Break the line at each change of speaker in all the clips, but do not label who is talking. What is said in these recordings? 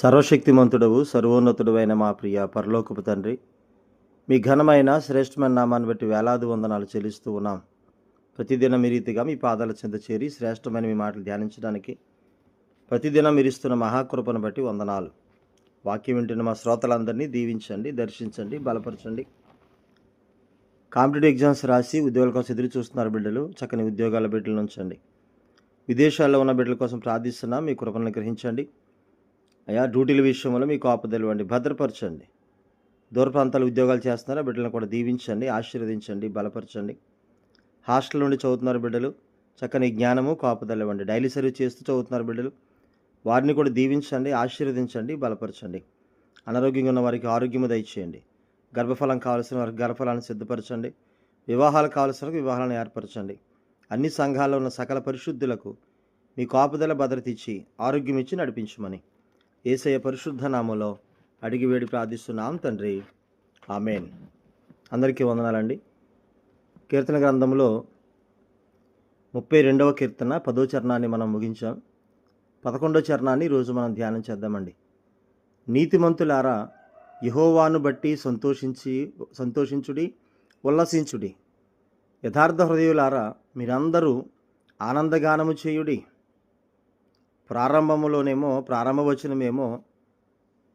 సర్వశక్తిమంతుడవు సర్వోన్నతుడవైన మా ప్రియ పరలోకపు తండ్రి. మీ ఘనమైన శ్రేష్టమైన నామాన్ని బట్టి వేలాది వందనాలు చెల్లిస్తూ ఉన్నాం. ప్రతిదినం మీ రీతిగా మీ పాదాల చెంత చేరి శ్రేష్టమైన మీ మాటలు ధ్యానించడానికి ప్రతిదినం మీరిస్తున్న మహాకృపను బట్టి వందనాలు. వాక్యం వింటున్న మా శ్రోతలందరినీ దీవించండి దర్శించండి బలపరచండి. కాంపిటేటివ్ ఎగ్జామ్స్ రాసి ఉద్యోగాల కోసం ఎదురు చూస్తున్నారు బిడ్డలు. చక్కని ఉద్యోగాల బిడ్డలు ఉంచండి. విదేశాల్లో ఉన్న బిడ్డల కోసం ప్రార్థిస్తున్నా మీ కృపను గ్రహించండి అయ్యా డ్యూటీల విషయంలో మీకు ఆపదలివ్వండి భద్రపరచండి. దూర ప్రాంతాలు ఉద్యోగాలు చేస్తున్నారా? బిడ్డలను కూడా దీవించండి ఆశీర్వదించండి బలపరచండి. హాస్టల్ నుండి చదువుతున్నారు బిడ్డలు. చక్కని జ్ఞానము కాపుదలు ఇవ్వండి. డైలీ సర్వీస్ చేస్తూ చదువుతున్నారు బిడ్డలు. వారిని కూడా దీవించండి ఆశీర్వదించండి బలపరచండి. అనారోగ్యంగా ఉన్న వారికి ఆరోగ్యము దయచేయండి. గర్భఫలం కావాల్సిన వారికి గర్భఫలాన్ని సిద్ధపరచండి. వివాహాలు కావాల్సిన వారికి వివాహాలను ఏర్పరచండి. అన్ని సంఘాల్లో ఉన్న సకల పరిశుద్ధులకు మీ కాపుదల భద్రత ఇచ్చి ఆరోగ్యం ఇచ్చి నడిపించమని. ఏసయ్య పరిశుద్ధ నామంలో అడిగి వేడి ప్రార్థిస్తున్నాం తండ్రి. ఆమెన్. అందరికీ వందనాలండి. కీర్తన గ్రంథంలో ముప్పై రెండవ కీర్తన పదో చరణాన్ని మనం ముగించాం. పదకొండో చరణాన్ని ఈరోజు మనం ధ్యానం చేద్దామండి. నీతిమంతులారా యహోవాను బట్టి సంతోషించి సంతోషించుడి ఉల్లసించుడి. యథార్థ హృదయులారా మీరందరూ ఆనందగానము చేయుడి. ప్రారంభంలోనేమో ప్రారంభవచనమేమో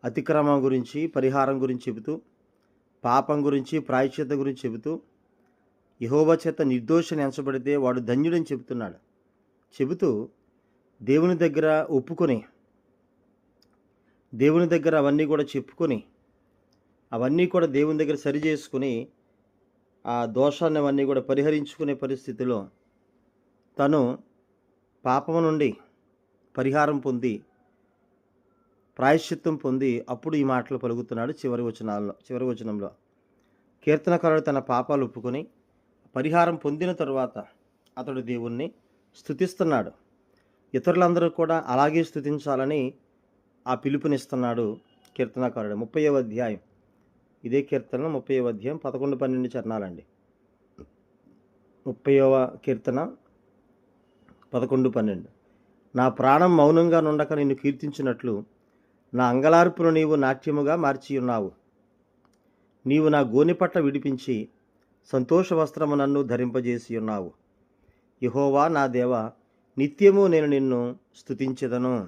అతిక్రమం గురించి పరిహారం గురించి చెబుతూ పాపం గురించి ప్రాయశ్చిత గురించి చెబుతూ యహోవ చేత నిర్దోషణ ఎంచబడితే వాడు ధన్యుడని చెబుతున్నాడు. చెబుతూ దేవుని దగ్గర ఒప్పుకొని దేవుని దగ్గర అవన్నీ కూడా చెప్పుకొని అవన్నీ కూడా దేవుని దగ్గర సరి చేసుకుని ఆ దోషాన్ని అవన్నీ కూడా పరిహరించుకునే పరిస్థితిలో తను పాపము నుండి పరిహారం పొంది ప్రాయశ్చిత్తం పొంది అప్పుడు ఈ మాటలు పలుకుతున్నాడు చివరి వచనాల్లో చివరి వచనంలో. కీర్తనకారుడు తన పాపాలు ఒప్పుకొని పరిహారం పొందిన తరువాత అతడు దేవుణ్ణి స్థుతిస్తున్నాడు ఇతరులందరూ కూడా అలాగే స్థుతించాలని ఆ పిలుపునిస్తున్నాడు కీర్తనకారుడు. ముప్పైవ అధ్యాయం. ఇదే కీర్తన ముప్పైవ అధ్యాయం పదకొండు పన్నెండు చరణాలండి. ముప్పైవ కీర్తన పదకొండు పన్నెండు. నా ప్రాణం మౌనంగా నుండక నిన్ను కీర్తించినట్లు నా అంగలార్పును నీవు నాట్యముగా మార్చి ఉన్నావు నీవు నా గోనిపట్ల విడిపించి సంతోష వస్త్రము నన్ను ధరింపజేసి ఉన్నావు యహోవా నా దేవ నిత్యము నేను నిన్ను స్థుతించదను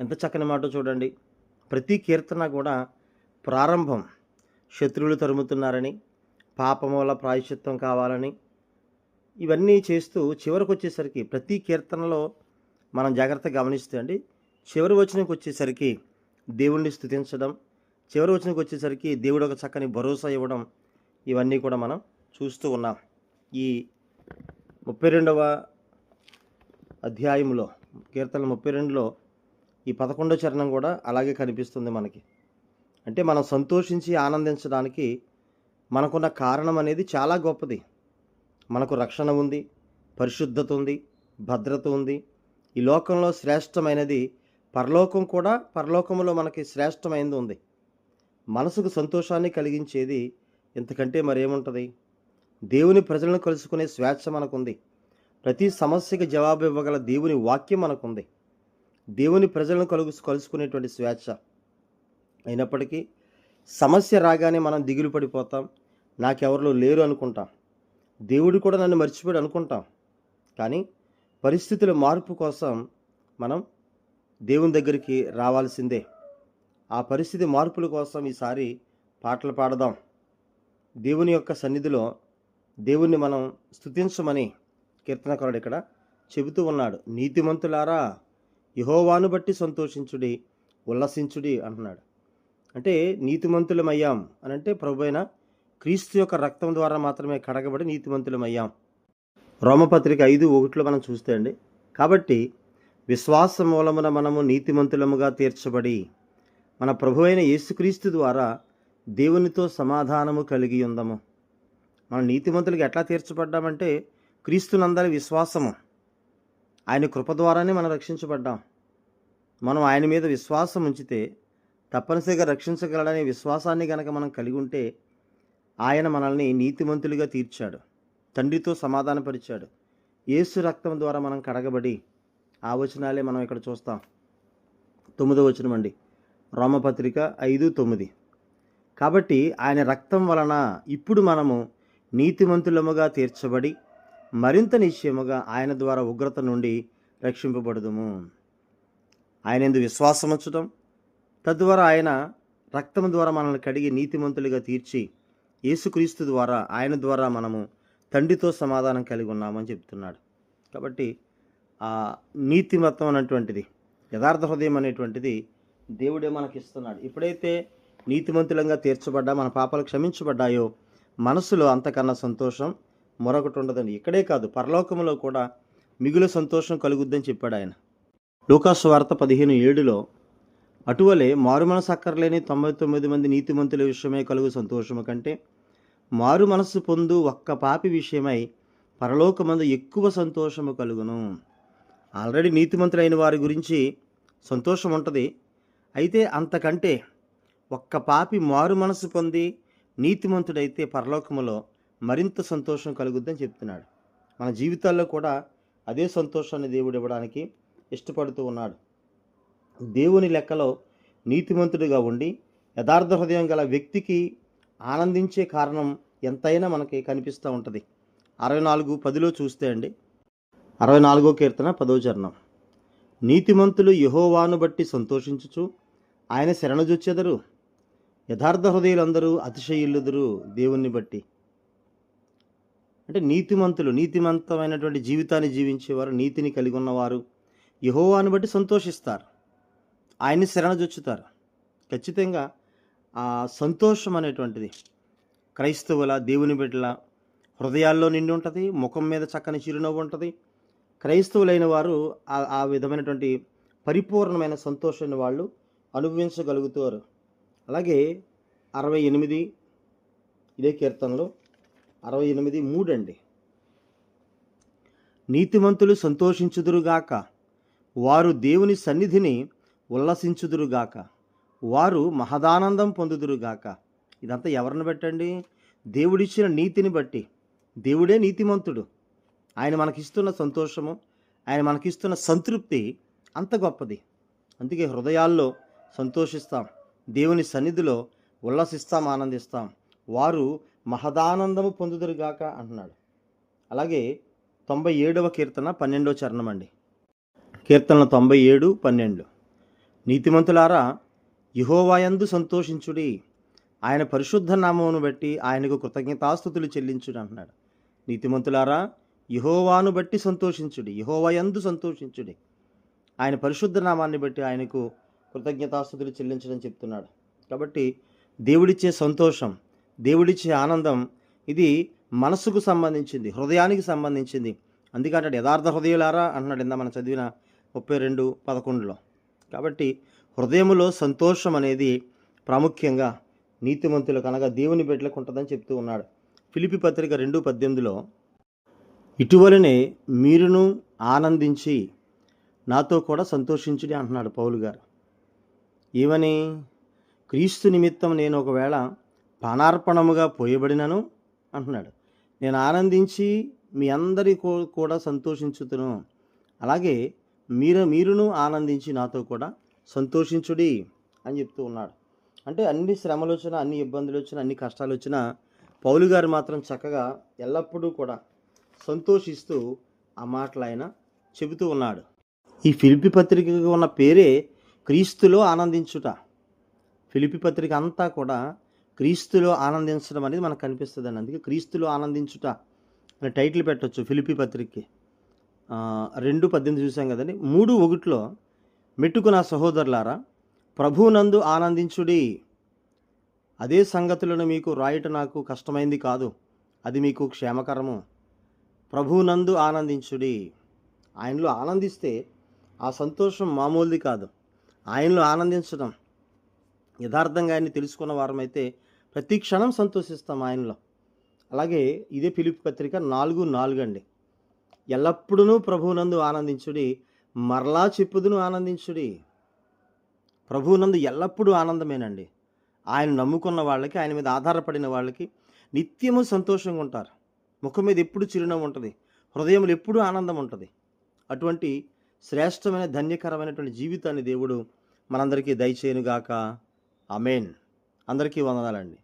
ఎంత చక్కని మాట చూడండి. ప్రతి కీర్తన కూడా ప్రారంభం. శత్రువులు తరుముతున్నారని పాపం వల్ల ప్రాయశ్చిత్తం కావాలని ఇవన్నీ చేస్తూ చివరికి వచ్చేసరికి ప్రతి కీర్తనలో మనం జాగ్రత్తగా గమనిస్తే అండి చివరి వచనంకి వచ్చేసరికి దేవుణ్ణి స్థుతించడం చివరి వచనంకి వచ్చేసరికి దేవుడు ఒక చక్కని భరోసా ఇవ్వడం ఇవన్నీ కూడా మనం చూస్తూ ఉన్నాం. ఈ ముప్పై రెండవ అధ్యాయంలో కీర్తన ముప్పై రెండులో ఈ పదకొండో చరణం కూడా అలాగే కనిపిస్తుంది మనకి. అంటే మనం సంతోషించి ఆనందించడానికి మనకున్న కారణం అనేది చాలా గొప్పది. మనకు రక్షణ ఉంది పరిశుద్ధత ఉంది భద్రత ఉంది. ఈ లోకంలో శ్రేష్టమైనది పరలోకం కూడా పరలోకంలో మనకి శ్రేష్టమైనది ఉంది. మనసుకు సంతోషాన్ని కలిగించేది ఇంతకంటే మరేముంటుంది? దేవుని ప్రజలను కలుసుకునే స్వేచ్ఛ మనకుంది. ప్రతి సమస్యకి జవాబు ఇవ్వగల దేవుని వాక్యం మనకుంది. దేవుని ప్రజలను కలుగు కలుసుకునేటువంటి స్వేచ్ఛ. అయినప్పటికీ సమస్య రాగానే మనం దిగులు పడిపోతాం. నాకెవరిలో లేరు అనుకుంటాం. దేవుడు కూడా నన్ను మర్చిపోయాడు అనుకుంటాం. కానీ పరిస్థితుల మార్పు కోసం మనం దేవుని దగ్గరికి రావాల్సిందే. ఆ పరిస్థితి మార్పుల కోసం ఈసారి పాటలు పాడదాం. దేవుని యొక్క సన్నిధిలో దేవుణ్ణి మనం స్తుతించమని కీర్తనకారుడు ఇక్కడ చెబుతూ ఉన్నాడు. నీతిమంతులారా యహోవాను బట్టి సంతోషించుడి ఉల్లసించుడి అంటున్నాడు. అంటే నీతిమంతులమయ్యాం అని అంటే ప్రభు క్రీస్తు యొక్క రక్తం ద్వారా మాత్రమే కడగబడి నీతిమంతులమయ్యాం. రోమపత్రిక ఐదు ఒకటిలో మనం చూస్తే అండి కాబట్టి విశ్వాస మూలమున మనము నీతిమంతులముగా తీర్చబడి మన ప్రభు అయిన యేసుక్రీస్తు ద్వారా దేవునితో సమాధానము కలిగి ఉందము. మన నీతిమంతులకు ఎట్లా తీర్చబడ్డామంటే క్రీస్తునందరి విశ్వాసము. ఆయన కృప ద్వారానే మనం రక్షించబడ్డాం. మనం ఆయన మీద విశ్వాసం ఉంచితే తప్పనిసరిగా రక్షించగలడనే విశ్వాసాన్ని కనుక మనం కలిగి ఉంటే ఆయన మనల్ని నీతిమంతులుగా తీర్చాడు. తండ్రితో సమాధానపరిచాడు. యేసు రక్తం ద్వారా మనం కడగబడి ఆ వచనాలే మనం ఇక్కడ చూస్తాం. తొమ్మిదో వచనం అండి. రోమపత్రిక ఐదు తొమ్మిది. కాబట్టి ఆయన రక్తం వలన ఇప్పుడు మనము నీతిమంతులముగా తీర్చబడి మరింత నిశ్చయముగా ఆయన ద్వారా ఉగ్రత నుండి రక్షింపబడదుము. ఆయన ఎందు విశ్వాసం ఉంచడం తద్వారా ఆయన రక్తం ద్వారా మనల్ని కడిగి నీతిమంతులుగా తీర్చి యేసుక్రీస్తు ద్వారా ఆయన ద్వారా మనము తండ్రితో సమాధానం కలిగి ఉన్నామని చెప్తున్నాడు. కాబట్టి ఆ నీతిమత్వం అనేటువంటిది యథార్థ హృదయం అనేటువంటిది దేవుడే మనకి ఇస్తున్నాడు ఎప్పుడైతే నీతిమంతులంగా తీర్చబడ్డా మన పాపాలు క్షమించబడ్డాయో మనసులో అంతకన్నా సంతోషం మరొకటి ఉండదండి. ఇక్కడే కాదు పరలోకంలో కూడా మిగులు సంతోషం కలుగుద్దని చెప్పాడు ఆయన. లూకాసు వార్త పదిహేను ఏడులో అటువలే మారు మనసు అక్కర్లేని తొంభై తొమ్మిది మంది నీతిమంతుల విషయమై కలుగు సంతోషము కంటే మారు మనస్సు పొందు ఒక్క పాపి విషయమై పరలోకమందు ఎక్కువ సంతోషము కలుగును. ఆల్రెడీ నీతిమంతులైన వారి గురించి సంతోషం ఉంటుంది. అయితే అంతకంటే ఒక్క పాపి మారు మనసు పొంది నీతిమంతుడైతే పరలోకములో మరింత సంతోషం కలుగుద్దని చెప్తున్నాడు. మన జీవితాల్లో కూడా అదే సంతోషాన్ని దేవుడు ఇవ్వడానికి ఇష్టపడుతూ ఉన్నాడు. దేవుని లెక్కలో నీతిమంతుడిగా ఉండి యథార్థ హృదయం గల వ్యక్తికి ఆనందించే కారణం ఎంతైనా మనకి కనిపిస్తూ ఉంటుంది. అరవై నాలుగు పదిలో చూస్తే అండి. అరవై నాలుగో కీర్తన పదో చరణం. నీతిమంతులు యహోవాను బట్టి సంతోషించుచు ఆయన శరణజొచ్చెదరు యథార్థ హృదయులందరూ అతిశయిల్లుదురు దేవుణ్ణి బట్టి. అంటే నీతిమంతులు నీతిమంతమైనటువంటి జీవితాన్ని జీవించేవారు నీతిని కలిగి ఉన్నవారు యహోవాను బట్టి సంతోషిస్తారు. ఆయన్ని శరణజొచ్చుతారు ఖచ్చితంగా ఆ సంతోషం అనేటువంటిది క్రైస్తవుల దేవుని బిడ్డల హృదయాల్లో నిండి ఉంటుంది ముఖం మీద చక్కని చిరునవ్వు ఉంటుంది. క్రైస్తవులైన వారు ఆ- ఆ విధమైనటువంటి పరిపూర్ణమైన సంతోషాన్ని వాళ్ళు అనుభవించగలుగుతారు. అలాగే అరవై ఎనిమిది ఇదే కీర్తనలో అరవై ఎనిమిది మూడు అండి నీతిమంతులు సంతోషించుదురుగాక వారు దేవుని సన్నిధిని ఉల్లసించుదురుగాక. వారు మహదానందం పొందుదురుగాక. ఇదంతా ఎవరిని పెట్టండి దేవుడిచ్చిన నీతిని బట్టి. దేవుడే నీతిమంతుడు. ఆయన మనకిస్తున్న సంతోషము ఆయన మనకిస్తున్న సంతృప్తి అంత గొప్పది. అందుకే హృదయాల్లో సంతోషిస్తాం. దేవుని సన్నిధిలో ఉల్లసిస్తాం ఆనందిస్తాం. వారు మహదానందము పొందుదురుగాక అంటున్నాడు. అలాగే తొంభై ఏడవ కీర్తన పన్నెండవ చరణం అండి కీర్తనలు తొంభై ఏడు పన్నెండు. నీతిమంతులారా యహోవాయందు సంతోషించుడి. ఆయన పరిశుద్ధ నామమును బట్టి ఆయనకు కృతజ్ఞతాస్థుతులు చెల్లించుడు అంటున్నాడు. నీతిమంతులారా యహోవాను బట్టి సంతోషించుడి యహోవాయందు సంతోషించుడి. ఆయన పరిశుద్ధ నామాన్ని బట్టి ఆయనకు కృతజ్ఞతాస్థుతులు చెల్లించడం చెప్తున్నాడు. కాబట్టి దేవుడిచ్చే సంతోషం దేవుడిచ్చే ఆనందం ఇది మనసుకు సంబంధించింది హృదయానికి సంబంధించింది. అందుకంటే యథార్థ హృదయులారా అంటున్నాడు ఇందా మనం చదివిన ముప్పై రెండు పదకొండులో. కాబట్టి హృదయములో సంతోషం అనేది ప్రాముఖ్యంగా నీతిమంతులకు అనగా దేవుని బిడ్డలకు ఉంటుందని చెప్తూ ఉన్నాడు. ఫిలిపి పత్రిక రెండు పద్దెనిమిదిలో ఇటువలనే మీరును ఆనందించి నాతో కూడా సంతోషించుడి అంటున్నాడు పౌలు గారు. ఏమని? క్రీస్తు నిమిత్తం నేను ఒకవేళ పానార్పణముగా పోయబడినను? అంటున్నాడు. నేను ఆనందించి మీ అందరి కూడా సంతోషించుతును. అలాగే మీరు మీరును ఆనందించి నాతో కూడా సంతోషించుడి అని చెప్తూ ఉన్నాడు. అంటే అన్ని శ్రమలు వచ్చినా అన్ని ఇబ్బందులు వచ్చినా అన్ని కష్టాలు వచ్చినా పౌలు గారు మాత్రం చక్కగా ఎల్లప్పుడూ కూడా సంతోషిస్తూ ఆ మాటలు ఆయన చెబుతూ ఉన్నాడు. ఈ ఫిలిపి పత్రికకు ఉన్న పేరే క్రీస్తులో ఆనందించుట. ఫిలిపి పత్రిక అంతా కూడా క్రీస్తులో ఆనందించడం అనేది మనకు కనిపిస్తుంది అందుకే క్రీస్తులో ఆనందించుట అనే టైటిల్ పెట్టొచ్చు ఫిలిపి పత్రికకి. రెండు పద్దెనిమిది చూసాం కదండి. మూడు ఒకటిలో మెట్టుకున్న సహోదరులారా ప్రభువునందు ఆనందించుడి. అదే సంగతులను మీకు రాయట నాకు కష్టమైంది కాదు. అది మీకు క్షేమకరము. ప్రభువునందు ఆనందించుడి. ఆయనలో ఆనందిస్తే ఆ సంతోషం మామూలుది కాదు. ఆయనలో ఆనందించడం యథార్థంగా ఆయన్ని తెలుసుకున్న వారమైతే ప్రతి క్షణం సంతోషిస్తాం ఆయనలో. అలాగే ఇదే పిలుపు పత్రిక నాలుగు నాలుగు అండి. ఎల్లప్పుడూ ప్రభువునందు ఆనందించుడి. మరలా చెప్పుదును ఆనందించుడి. ప్రభువునందు ఎల్లప్పుడూ ఆనందమేనండి. ఆయన నమ్ముకున్న వాళ్ళకి ఆయన మీద ఆధారపడిన వాళ్ళకి నిత్యము సంతోషంగా ఉంటారు. ముఖం మీద ఎప్పుడు చిరునవ్వు ఉంటుంది. హృదయంలో ఎప్పుడూ ఆనందం ఉంటుంది. అటువంటి శ్రేష్టమైన ధన్యకరమైనటువంటి జీవితాన్ని దేవుడు మనందరికీ దయచేయనుగాక. అమేన్ అందరికీ వందనాలండి.